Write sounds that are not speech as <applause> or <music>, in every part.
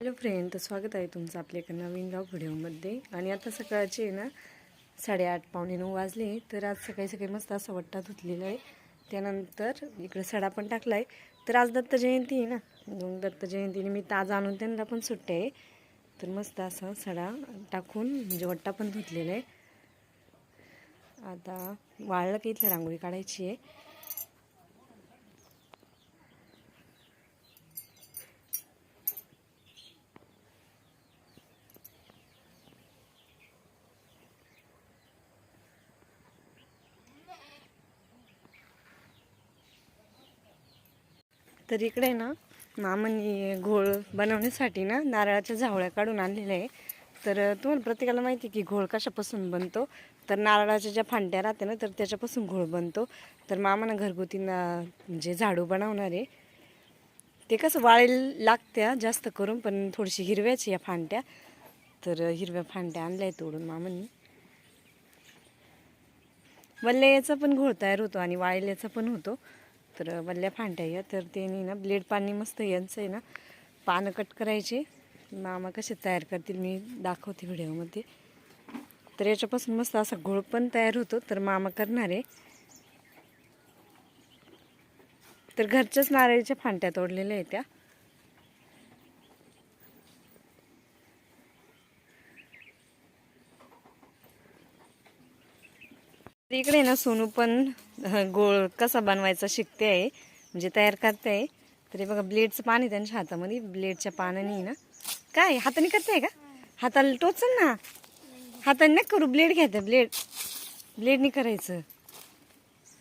Hello friend तर स्वागत आहे तुमचं आपल्या एका नवीन ब्लॉग व्हिडिओमध्ये. आणि आता सकाळचे आहे ना साडेआठ पावणे नऊ वाजले तर आज सकाळी सकाळी मस्त असा वट्टा धुतलेला आहे. त्यानंतर इकडे सडा पण टाकला आहे तर आज दत्त जयंती आहे ना मग दत्त जयंतीनिमित्त आज आणून त्यांना पण सुट्टी आहे. तर मस्त असा सडा टाकून म्हणजे वट्टा पण धुतलेला आहे. आता वाळलं की इथलं रांगोळी काढायची आहे. तर इकडे ना मामांनी घोळ बनवण्यासाठी ना नारळाच्या झावळ्या काढून आणलेल्या आहे. तर तुम्हाला प्रत्येकाला माहिती आहे की घोळ कशापासून बनतो? तर नारळाच्या ज्या फांट्या राहते ना तर त्याच्यापासून घोळ बनतो. तर मामाना घरगुती ना म्हणजे झाडू बनवणार आहे ते कसं वाळेल लागत्या जास्त करून पण थोडीशी हिरव्याची या फांट्या. तर हिरव्या फांट्या आणल्या आहेत तोडून मामांनी. वल्ल्याचा पण घोळ तयार होतो आणि वाळल्याचा पण होतो. तर वल्ल्या फांट्या या. तर त्यांनी ना ब्लेड पाणी मस्त यांचं आहे ना पानं कट करायचे. मामा कसे तयार करतील मी दाखवते व्हिडिओमध्ये. तर याच्यापासून मस्त असा घोळ पण तयार होतो तर मामा करणार आहे. तर घरच्याच नारळीच्या फांट्या तोडलेल्या आहेत त्या. इकडे ना सोनू पण <laughs> गोळ कसा बनवायचा शिकते आहे म्हणजे तयार करते आहे. तरी बघा ब्लेडचं पाणी त्यांच्या हातामध्ये ब्लेडच्या पानाने ना. काय हाताने करते का? हाताला टोचल ना. हाताने नाही करू ब्लेड घ्यायचं ब्लेड. ब्लेडनी करायचं.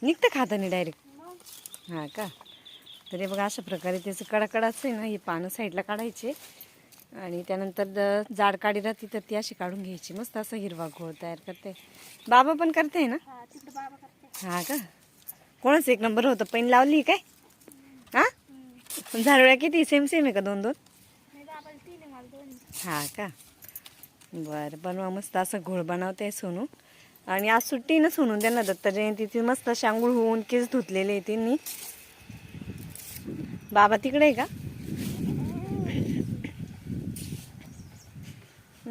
निघतं का हाताने डायरेक्ट? हां का? तरी बघा अशा प्रकारे त्याचं कडाकडाचं आहे ना हे पानं साईडला काढायचे. आणि त्यानंतर द- जाड काढी राहते तर ती अशी काढून घ्यायची. मस्त असं हिरवा घोळ तयार करते. बाबा पण करते ना? हा का? कोणाच एक नंबर होतं? पैन लावली काय? हा? झाडोळ्या किती? सेम सेम आहे का दोन दोन? हा का? बरं बनवा मस्त असं घोळ बनवते सोनू. आणि आज सुट्टी ना सोनून त्यांना दत्त जयंतीची मस्त शांगूळ होऊन केस धुतलेले आहे त्यांनी. बाबा तिकडे आहे का?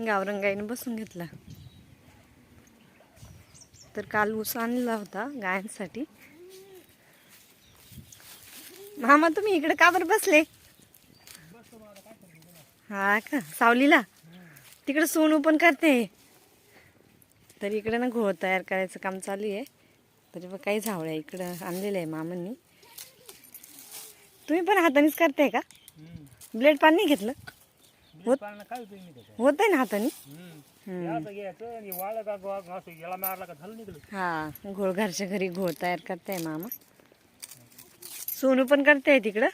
गावरंगाईनं बसून घेतला. तर काल ऊस आणला होता गायांसाठी. मामा तुम्ही इकडे का बरं बसले? हा का? सावलीला? तिकडे सोनू पण करते. तर इकडे ना घोळ तयार करायचं काम चालू आहे. तरी बघ काही झावळ्या इकडं आणलेलं आहे मामांनी. तुम्ही पण हातानेच करताय का? ब्लेड पान नाही घेतलं? होत पाळणं काय होतं मी त्याच्यात? होत आहे ना हाताने? हे असं घ्यायचं आणि वाळलं का गो- असं याला मारला का झालं निघलं. हा घोळ घरच्या घरी घोळ तयार करताय मामा. सोनू पण करताय तिकडं?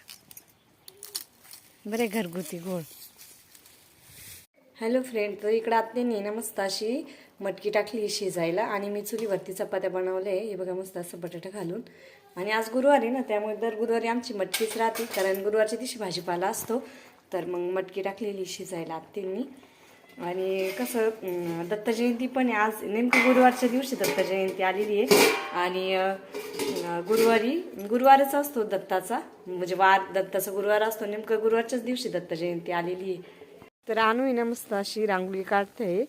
बरे घरगुती घोळ. हॅलो फ्रेंड तर इकडं आत्याने ना मस्त अशी मटकी टाकली शिजायला आणि मी चुलीवरती चपात्या बनवल्या हे बघा मस्त असं बटाटा घालून. आणि आज गुरुवारी ना त्यामुळे दर गुरुवारी आमची मटकीच राहते. कारण गुरुवारच्या दिवशी भाजीपाला असतो. तर मग मटकी टाकलेली शिजायला आत्यांनी आणि कसं दत्तजयंती दत्त जयंती पण आहे. आज नेमकं गुरुवारच्या दिवशी दत्त जयंती आलेली आहे. आणि गुरुवारी गुरुवारच असतो दत्ताचा. म्हणजे वार दत्ताचा गुरुवार असतो. नेमकं गुरुवारच्याच दिवशी दत्त जयंती आलेली आहे. तर आणू आहे ना मस्त अशी रांगोळी काढते.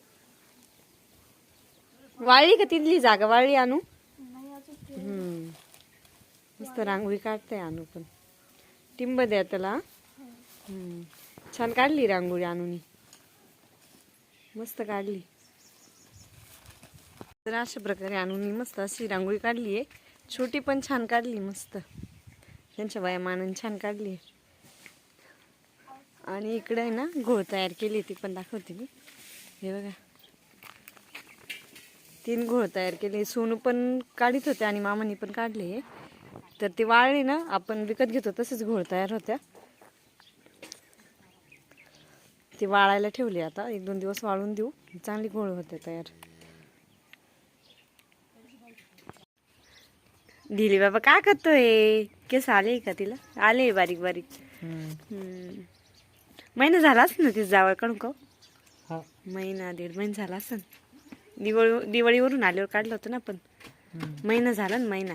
वाळली का तिथली जागा? वाळली आणू? हम्म. मस्त रांगोळी काढते आणू पण. टिंब द्या त्याला. छान काढली रांगोळी आणून. मस्त काढली. तर अशा प्रकारे आणून मस्त अशी रांगोळी काढली आहे छोटी पण छान काढली मस्त. त्यांच्या वयामानाने छान काढली. आणि इकडे आहे ना घोळ तयार केली ती पण दाखवते मी. हे बघा. तीन घोळ तयार केले. सोनू पण काढीत होते आणि मामानी पण काढले. तर ते वाळले ना आपण विकत घेतो तसेच घोळ तयार होत्या. ती वाळायला ठेवली आता. एक दोन दिवस वाळून देऊ. चांगली घोळ होते तयार. दिली बाबा काय करतोय? केस आले का तिला? आले बारीक बारीक. महिना झाला असेल ना तिचं जावळ काढून का हा? महिना दीड महिना झाला असेल. दिवाळी दिवाळीवरून आल्यावर काढलं होतं ना पण महिना झाला ना महिना.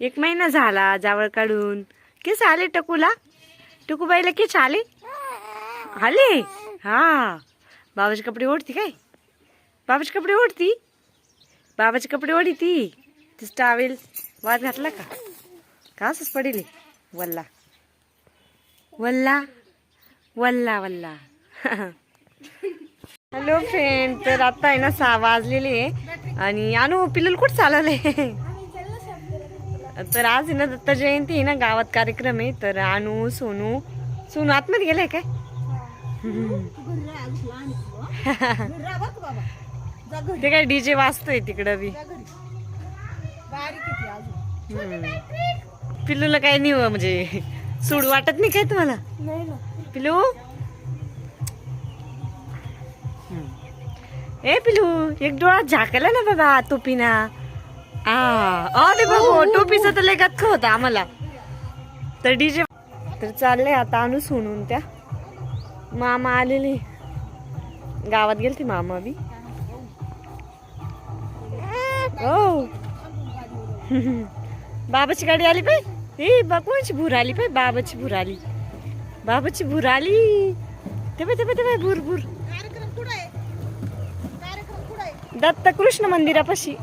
एक महिना झाला जावळ काढून. केस आले टकूला? टकूबाईला केस आले? आले? हा. बाबाचे कपडे ओढती काय? बाबाचे कपडे ओढती? बाबाचे कपडे ओढी ती. तिस टावेल वाद घातला का? का पडेल वल्ला. वल्ला. वल्ला वल्ला. <laughs> हॅलो फ्रेंड तर आता आहे ना सहा वाजलेले आणि अनु पिल्लू कुठं चालवले <laughs> तर आज आहे ना दत्त जयंती आहे ना गावात कार्यक्रम आहे. तर आणू सोनू सोनू आतमध्ये गेलाय काय? ते काय डीजे वाजतोय तिकडं बी. पिल्लूला काय नाही हो, म्हणजे सूड वाटत नाही काय तुम्हाला? पिल्लू? ए पिलू एक डोळा झाकला ना बाबा टोपीना. आ अरे बाबू टोपीचा तर लय होता आम्हाला. तर डीजे तर चाललंय आता आणू सोनून त्या. मामा आलेले. गावात गेलते मामा बी. हो. बाबाची गाडी आली पाय. ए बा कोणाची भूर आली पाय? बाबाची भूर आली. बाबाची भूर आली. ते पाय ते पाय ते पाय भूर भूर दत्त कृष्ण मंदिरापाशी.